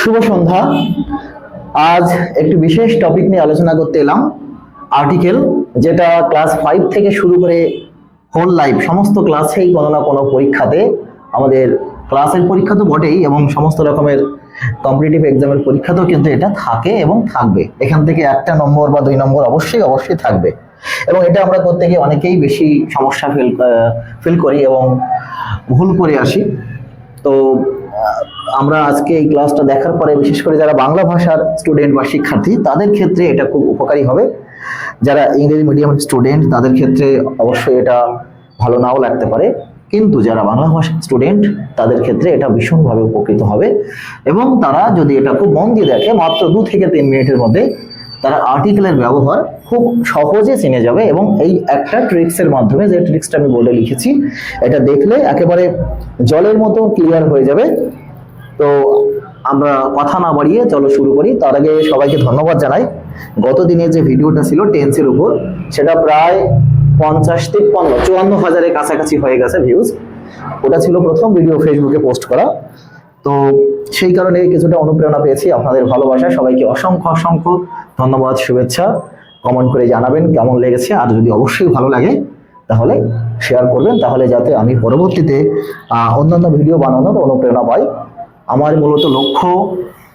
শুভ সন্ধ্যা। আজ একটি বিশেষ টপিক নিয়ে আলোচনা করতে এলাম আর্টিকেল যেটা ক্লাস ফাইভ থেকে শুরু করে হোল লাইফ সমস্ত ক্লাসেই কোনো না কোনো পরীক্ষাতে আমাদের ক্লাসের পরীক্ষা তো বটেই এবং সমস্ত রকমের কম্পিটিটিভ এক্সামের পরীক্ষাতেও কিন্তু এটা থাকে এবং থাকবে। এখান থেকে একটা নম্বর বা দুই নম্বর অবশ্যই অবশ্যই থাকবে। এবং এটা আমরা প্রত্যেকে অনেকেই বেশি সমস্যা ফিল ফিল করি এবং ভুল করে আসি। তো আমরা আজকে এই ক্লাসটা দেখার পরে, বিশেষ করে যারা বাংলা ভাষার স্টুডেন্ট বা শিক্ষার্থী, তাদের ক্ষেত্রে এটা খুব উপকারী হবে। যারা ইংরেজি মিডিয়াম স্টুডেন্ট তাদের ক্ষেত্রে অবশ্যই এটা ভালো নাও লাগতে পারে। কিন্তু যারা বাংলা ভাষার স্টুডেন্ট তাদের ক্ষেত্রে এটা ভীষণভাবে উপকৃত হবে। এবং তারা যদি এটা খুব মন দিয়ে দেখে, মাত্র দু থেকে তিন মিনিটের মধ্যে তারা আর্টিকেলের ব্যবহার খুব সহজে চিনে যাবে এবং এই একটা ট্রিক্সের মাধ্যমে যে ট্রিক্সটা আমি বলে লিখেছি, এটা দেখলে একেবারে জলের মতো ক্লিয়ার হয়ে যাবে। তো আমরা কথা না বাড়িয়ে চলো শুরু করি। তার আগে সবাইকে ধন্যবাদ জানাই। গত দিনের যে ভিডিওটা ছিল টেন্সের উপর, সেটা প্রায় পঞ্চাশ তিপ্পান্ন চুয়ান্ন হাজারের কাছাকাছি হয়ে গেছে ভিউজ ওটা ছিল প্রথম ভিডিও ফেসবুকে পোস্ট করা। তো সেই কারণে কিছুটা অনুপ্রেরণা পেয়েছি আপনাদের ভালোবাসা। সবাইকে অসংখ্য অসংখ্য ধন্যবাদ, শুভেচ্ছা। কমেন্ট করে জানাবেন কেমন লেগেছে। আর যদি অবশ্যই ভালো লাগে, তাহলে শেয়ার করবেন। তাহলে যাতে আমি পরবর্তীতে অন্যান্য ভিডিও বানানোর অনুপ্রেরণা পাই। আমার মূলত লক্ষ্য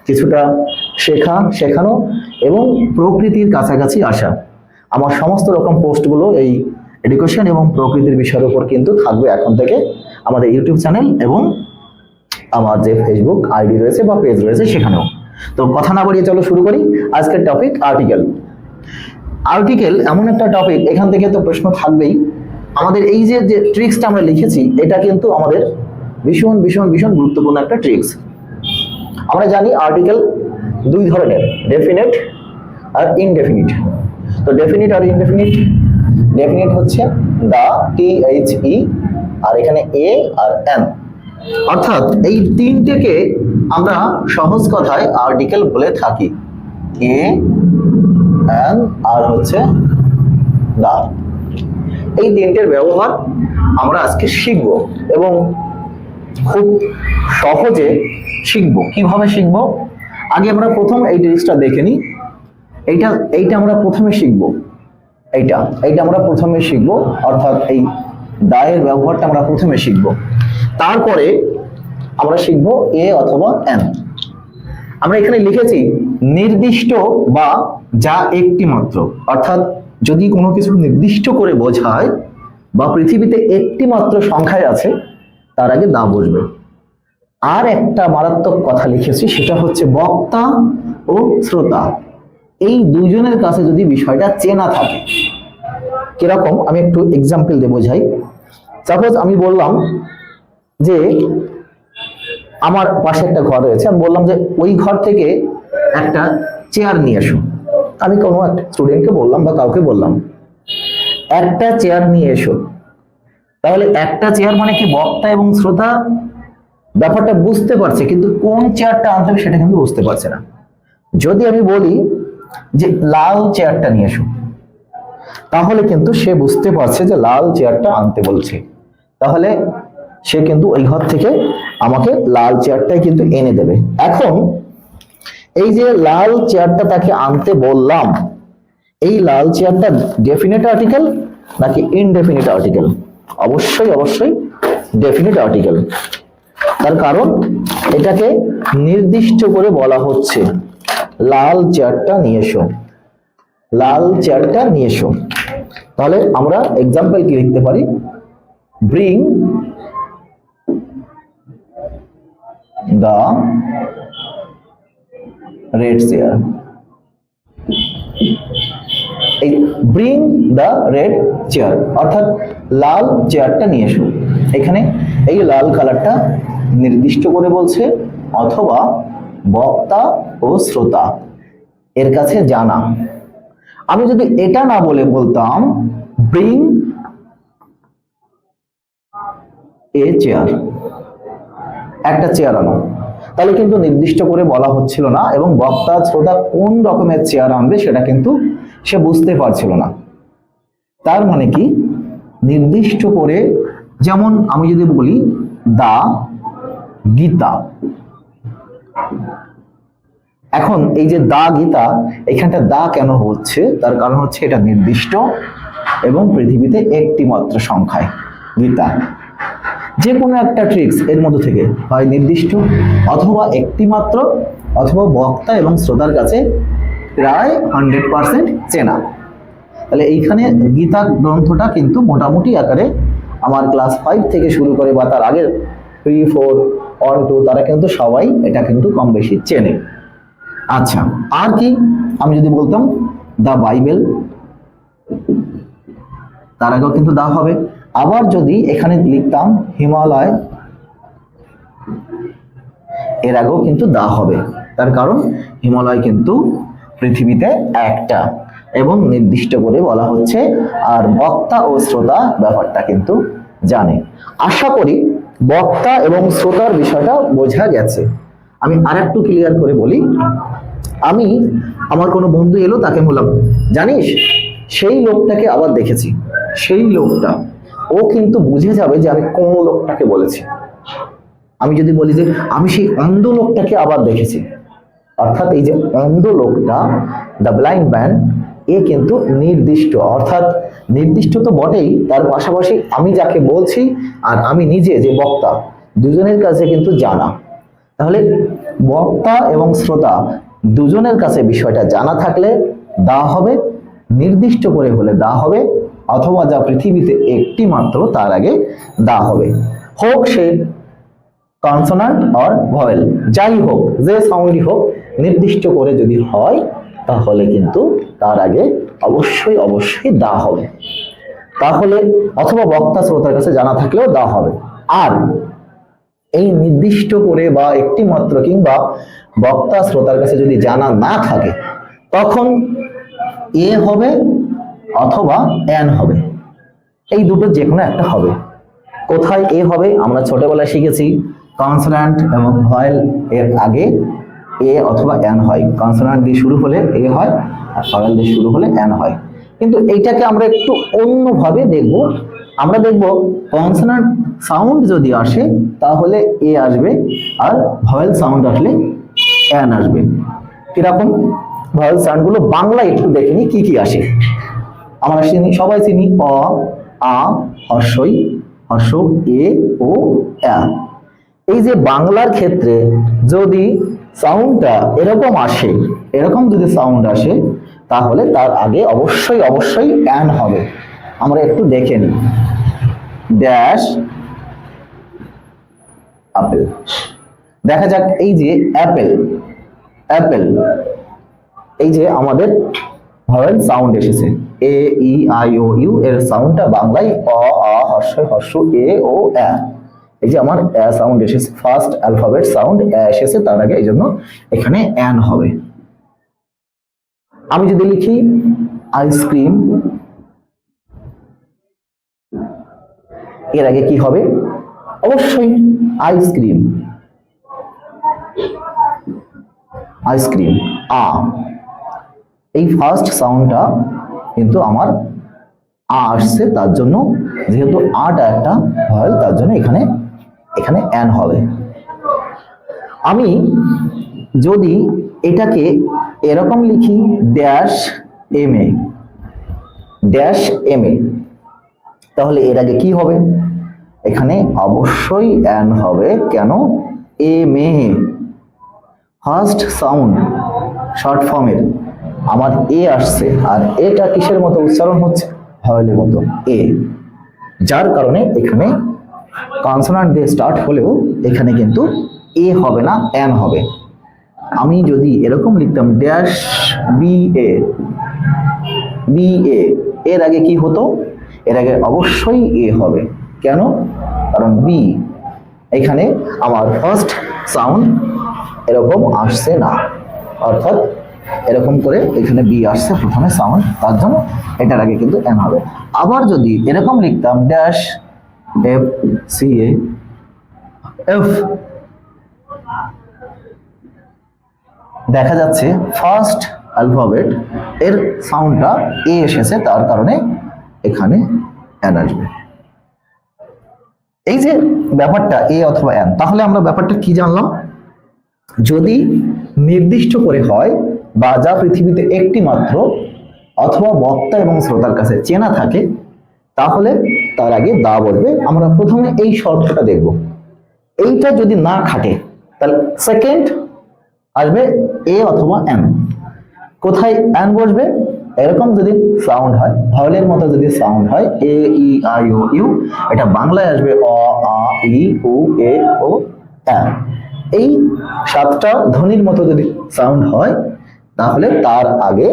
কিছুটা শেখা, শেখানো এবং প্রকৃতির কাছাকাছি আসা। আমার সমস্ত রকম পোস্টগুলো এই এডুকেশন এবং প্রকৃতির বিষয়ের উপর কিন্তু থাকবে এখন থেকে আমাদের ইউটিউব চ্যানেল এবং আমার যে ফেসবুক আইডি রয়েছে বা পেজ রয়েছে সেখানেও। তো কথা না বাড়িয়ে চলো শুরু করি আজকের টপিক আর্টিকেল আর্টিকেল এমন একটা টপিক এখান থেকে তো প্রশ্ন থাকবেই। আমাদের এই যে যে ট্রিক্সটা আমরা লিখেছি, এটা কিন্তু আমাদের ভীষণ ভীষণ ভীষণ গুরুত্বপূর্ণ একটা ট্রিক্স আমরা জানি আর্টিকেল দুই ধরনের ডেফিনেট আর ইনডেফিনিট তো ডেফিনিট আর ইনডেফিনিট ডেফিনিট হচ্ছে দা টি এইচ ই আর এখানে এ আর এন অর্থাৎ এই তিনটেকে আমরা সহজ কথায় আর্টিকেল বলে থাকি। এ আর হচ্ছে দা এই তিনটের ব্যবহার আমরা আজকে শিখব এবং খুব সহজে শিখব। কীভাবে শিখব? আগে আমরা প্রথম এই জিনিসটা দেখে নিই। এইটা এইটা আমরা প্রথমে শিখব। এইটা এইটা আমরা প্রথমে শিখব। অর্থাৎ এই দায়ের ব্যবহারটা আমরা প্রথমে শিখব। তারপরে আমরা শিখব এ অথবা এন। আমরা এখানে লিখেছি নির্দিষ্ট বা যা একটি মাত্র। অর্থাৎ যদি কোনো কিছু নির্দিষ্ট করে বোঝায় বা পৃথিবীতে একটি মাত্র সংখ্যায় আছে, তার আগে দা বসবে। আর একটা মারাত্মক কথা লিখেছি, সেটা হচ্ছে বক্তা ও শ্রোতা। এই দুইজনের কাছে যদি বিষয়টা চেনা থাকে, কীরকম? আমি একটু এক্সাম্পল দিয়ে বোঝাই। সাপোজ আমি বললাম যে আমার পাশে একটা ঘর রয়েছে। আমি বললাম যে ওই ঘর থেকে একটা চেয়ার নিয়ে এসো। আমি কোনো একটা স্টুডেন্টকে বললাম বা কাউকে বললাম, একটা চেয়ার নিয়ে এসো। তাহলে একটা চেয়ার মানে কি বক্তা এবং শ্রোতা? ব্যাপারটা বুঝতে পারছে, কিন্তু কোন চেয়ারটা আনতে হবে সেটা কিন্তু বুঝতে পারছে না। যদি আমি বলি যে লাল চেয়ারটা নিয়ে এসো, তাহলে কিন্তু সে বুঝতে পারছে যে লাল চেয়ারটা আনতে বলছে। তাহলে সে কিন্তু ওই ঘর থেকে আমাকে লাল চেয়ারটাই কিন্তু এনে দেবে। এখন এই যে লাল চেয়ারটা তাকে আনতে বললাম, এই লাল চেয়ারটা ডেফিনেট আর্টিকেল নাকি ইনডেফিনিট আর্টিকেল অবশ্যই অবশ্যই ডেফিনিট আর্টিকেল তার কারণ এটাকে নির্দিষ্ট করে বলা হচ্ছে। লাল চেয়ারটা নিয়ে এসো। লাল চেয়ারটা নিয়ে এসো। তাহলে আমরা এক্সাম্পল কি লিখতে পারি? ব্রিং দ্য রেড চেয়ার এই ব্রিং দ্য রেড চেয়ার অর্থাৎ লাল চেয়ারটা নিয়ে এসো। এখানে এই লাল কালারটা নির্দিষ্ট করে বলছে অথবা বক্তা ও শ্রোতা, এর কাছে জানা। আমি যদি এটা না বলে বলতাম ব্রিং এ চেয়ার একটা চেয়ার আনো। তাহলে কিন্তু নির্দিষ্ট করে বলা হচ্ছিল না এবং বক্তা, শ্রোতা কোন রকমের চেয়ার আনবে সেটা কিন্তু সে বুঝতে পারছিল না। তার মানে কি? নির্দিষ্ট করে যেমন আমি যদি বলি, দা, গীতা। এখন এই যে দা, গীতা, এখানটা দা কেন হচ্ছে? তার কারণ হচ্ছে এটা নির্দিষ্ট এবং পৃথিবীতে একটি মাত্র সংখ্যায় গীতা। যে কোনো একটা ট্রিক্স এর মধ্যে থেকে হয় নির্দিষ্ট অথবা একটি মাত্র অথবা বক্তা এবং শ্রোতার কাছে প্রায় হান্ড্রেড পার্সেন্ট চেনা। তাহলে এইখানে গীতা গ্রন্থটা কিন্তু মোটামুটি আকারে আমার ক্লাস ফাইভ থেকে শুরু করে বা তার আগের থ্রি ফোর ওয়ান টু তারা কিন্তু সবাই এটা কিন্তু কম বেশি চেনে। আচ্ছা আর কি? আমি যদি বলতাম দ্য বাইবেল তার আগেও কিন্তু দা হবে। আবার যদি এখানে লিখতাম হিমালয়, এর আগেও কিন্তু দা হবে। তার কারণ হিমালয় কিন্তু পৃথিবীতে একটা এবং নির্দিষ্ট করে বলা হচ্ছে, আর বক্তা ও শ্রোতা ব্যাপারটা কিন্তু জানে। আশা করি বক্তা এবং শ্রোতার বিষয়টা বোঝা গেছে। আমি আর একটু ক্লিয়ার করে বলি, আমি, আমার কোনো বন্ধু এলো তাকে বললাম, জানিস, সেই লোকটাকে আবার দেখেছি। সেই লোকটা ও কিন্তু বুঝে যাবে যে আমি কোন লোকটাকে বলেছি। আমি যদি বলি যে আমি সেই অন্ধ লোকটাকে আবার দেখেছি, অর্থাৎ এই যে অন্ধ লোকটা দ্য ব্লাইন্ড ম্যান এ কিন্তু নির্দিষ্ট, অর্থাৎ নির্দিষ্ট তো বটেই, তার পাশাপাশি আমি যাকে বলছি আর আমি নিজে যে বক্তা, দুজনের কাছে কিন্তু জানা। তাহলে বক্তা এবং শ্রোতা দুজনের কাছে বিষয়টা জানা থাকলে দা হবে, নির্দিষ্ট করে হলে দা হবে অথবা যা পৃথিবীতে একটি মাত্র, তার আগে দা হবে। হোক সে কনসোনান্ট অর ভয়েল, যাই হোক, যে সাউন্ডই হোক, নির্দিষ্ট করে যদি হয়, তাহলে কিন্তু তার আগে অবশ্যই অবশ্যই দা হবে। তাহলে অথবা বক্তা শ্রোতার কাছে জানা থাকলেও দা হবে। আর এই নির্দিষ্ট করে বা একটি মাত্র কিংবা বক্তা শ্রোতার কাছে যদি জানা না থাকে, তখন এ হবে অথবা এন হবে। এই দুটো যে কোনো একটা হবে। কোথায় এ হবে আমরা ছোটবেলায় শিখেছি কনসোনান্ট এবং ভয়েল এর আগে এ অথবা এন হয়। কনসোনান্ট দিয়ে শুরু হলে এ হয় আর ভয়েল দিয়ে শুরু হলে এন হয়। কিন্তু এইটাকে আমরা একটু অন্যভাবে দেখব। আমরা দেখব কনসোনান্ট সাউন্ড যদি আসে তাহলে এ আসবে আর ভয়েল সাউন্ড আসলে এন আসবে। কীরকম? ভয়েল সাউন্ডগুলো বাংলা একটু দেখে নি কি কি আসে। আমরা চিনি, সবাই চিনি অ, আ, হর্ষই, হর্ষ, এ, ও এ এই যে বাংলার ক্ষেত্রে যদি সাউন্ডটা এরকম আসে, এরকম যদি সাউন্ড আসে, তাহলে তার আগে অবশ্যই অবশ্যই অ্যান হবে। আমরা একটু দেখে নিই। ড্যাশ আপেল দেখা যাক এই যে অ্যাপেল অ্যাপেল এই যে আমাদের ভয়েল সাউন্ড এসেছে। এ ই আই ও ইউ এর সাউন্ডটা বাংলায় অ, আ হর্ষ হর্ষ ও এ এই যে আমার এ সাউন্ড এসেছে ফার্স্ট অ্যালফাবেট সাউন্ড এসেছে তার আগে, এই জন্য এখানে অ্যান হবে। আমি যদি লিখি আইসক্রিম এর আগে কি হবে? অবশ্যই আইসক্রিম আইসক্রিম আ। এই ফার্স্ট সাউন্ডটা কিন্তু আমার আ আসছে তার জন্য যেহেতু আটা একটা ভয়েল তার জন্য এখানে এখানে অ্যান হবে। আমি যদি এটাকে এরকম লিখি dash M A dash M A তাহলে এর আগে কি হবে? এখানে অবশ্যই অ্যান হবে কেন? M A first sound short ফর্মের আমার এ আসছে, আর এটা কিসের মতো উচ্চারণ হচ্ছে? ভয়েলের মতো এ যার কারণে এখানে কনসোনান্ট দিয়ে স্টার্ট হলেও এখানে কিন্তু এ হবে না এন হবে। আমি যদি এরকম লিখতাম dash B A B A এর আগে কি হতো? এর আগে অবশ্যই এ হবে। কেন? কারণ বি এখানে আমার ফার্স্ট সাউন্ড এরকম আসছে না। অর্থাৎ এরকম করে এখানে বি আসছে, প্রথমে সাউন্ড তার জন্য এটার আগে কিন্তু এন হবে। আবার যদি এরকম লিখতাম dash F C A F দেখা যাচ্ছে ফার্স্ট অ্যালফাবেট এর সাউন্ডটা এ এসেছে, তার কারণে এখানে এন আসবে। এই যে ব্যাপারটা এ অথবা এন তাহলে আমরা ব্যাপারটা কি জানলাম? যদি নির্দিষ্ট করে হয় বা যা পৃথিবীতে একটি মাত্র অথবা বক্তা এবং শ্রোতার কাছে চেনা থাকে, তাহলে তার আগে দা বলবে। আমরা প্রথমে এই শর্তটা দেখব। এইটা যদি না খাটে, তাহলে সেকেন্ড আসবে এ অথবা এন কোথায় এন বসবে? এরকম যদি সাউন্ড হয় ভাওয়েলের মতো যদি সাউন্ড হয় এ ই আই ও ইউ এটা বাংলায় আসবে অ, আ, ই, উ, এ, ও এন এই সাতটা ধ্বনির মতো যদি সাউন্ড হয় তাহলে তার আগে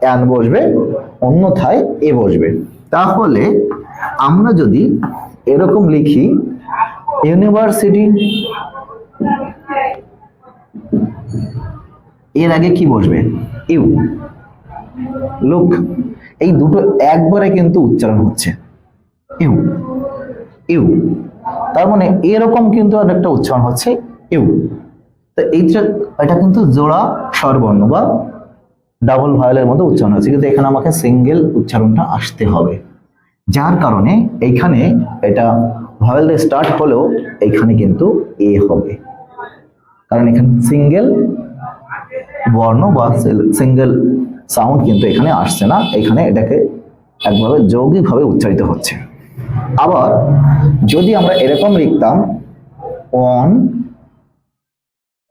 এন বসবে, অন্যথায় এ বসবে। তাহলে আমরা যদি এরকম লিখি, ইউনিভার্সিটি এর আগে কি বসবে? ইউ। লুক, এই দুটো একবারে কিন্তু উচ্চারণ হচ্ছে। ইউ। ইউ। তার মানে এরকম কিন্তু একটা উচ্চারণ হচ্ছে ইউ। তো এইটা এটা কিন্তু জোড়া স্বরবর্ণ বা ডাবল ভয়েলের মধ্যে উচ্চারণ হচ্ছে কিন্তু এখানে আমাকে সিঙ্গেল উচ্চারণটা আসতে হবে। যার কারণে এইখানে এটা ভয়েল স্টার্ট হলেও এইখানে কিন্তু এ হবে। কারণ এখানে সিঙ্গেল বর্ণ বা সিঙ্গেল সাউন্ড কিন্তু এখানে আসছে না। এখানে এটাকে একভাবে যৌগিকভাবে উচ্চারিত হচ্ছে। আবার যদি আমরা এরকম লিখতাম অন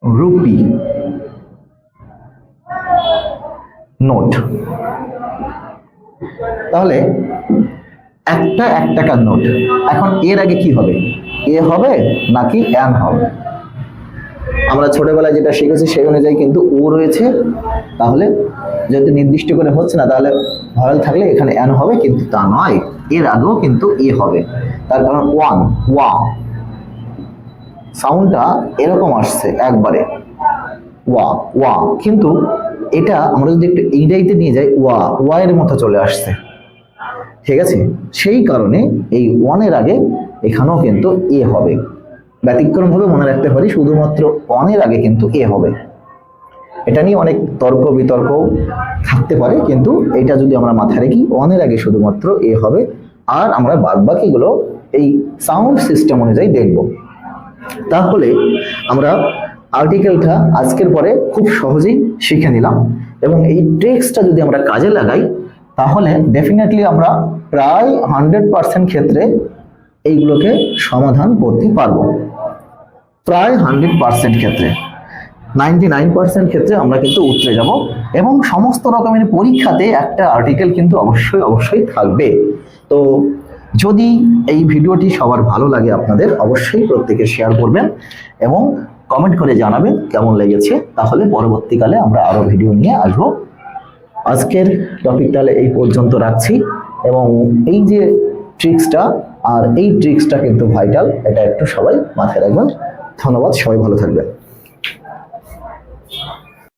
রুপি নোট। তাহলে একটা এক টাকার নোট। এখন এর আগে কি হবে? এ হবে নাকি অ্যান হবে? আমরা ছোটবেলায় যেটা শিখেছি সেই অনুযায়ী কিন্তু ও রয়েছে। তাহলে যদি নির্দিষ্ট করে হচ্ছে না, তাহলে ভয়েল থাকলে এখানে অ্যান হবে, কিন্তু তা নয়। এর আগেও কিন্তু এ হবে। তার কারণ ওয়ান ওয়া সাউন্ডটা এরকম আসছে একবারে। ওয়া ওয়া। কিন্তু এটা আমরা যদি একটু ইংরেজিতে নিয়ে যাই, ওয়া ওয়া এর মতো চলে আসছে। ঠিক আছে? সেই কারণে এই ওয়ানের আগে এখানেও কিন্তু এ হবে। ব্যতিক্রমভাবে মনে রাখতে পারি, শুধুমাত্র অনের আগে কিন্তু এ হবে। এটা নিয়ে অনেক তর্ক বিতর্ক থাকতে পারে, কিন্তু এটা যদি আমরা মাথায় রাখি অনের আগে শুধুমাত্র এ হবে। আর আমরা বাদ বাকিগুলো এই সাউন্ড সিস্টেম অনুযায়ী দেখব। তাহলে আমরা আর্টিকেলটা আজকের পরে খুব সহজেই শিখে নিলাম। এবং এই ট্রিক্সটা যদি আমরা কাজে লাগাই, তাহলে ডেফিনেটলি আমরা প্রায় হান্ড্রেড পার্সেন্ট ক্ষেত্রে এইগুলোকে সমাধান করতে পারব। প্রায় হান্ড্রেড পার্সেন্ট ক্ষেত্রে। নাইনটি নাইন পার্সেন্ট ক্ষেত্রে আমরা কিন্তু উতরে যাব এবং সমস্ত রকমের পরীক্ষাতে একটা আর্টিকেল কিন্তু অবশ্যই অবশ্যই থাকবে। তো যদি এই ভিডিওটি সবার ভালো লাগে আপনাদের, অবশ্যই প্রত্যেকে শেয়ার করবেন এবং কমেন্ট করে জানাবেন কেমন লেগেছে। তাহলে পরবর্তীকালে আমরা আরও ভিডিও নিয়ে আসব। আজকের টপিকটা এই পর্যন্ত রাখছি এবং এই যে ট্রিক্সটা আর এই ট্রিক্সটা কিন্তু ভাইটাল এটা একটু সবাই মাথায় রাখবেন। ধন্যবাদ, সবাই ভালো থাকবেন।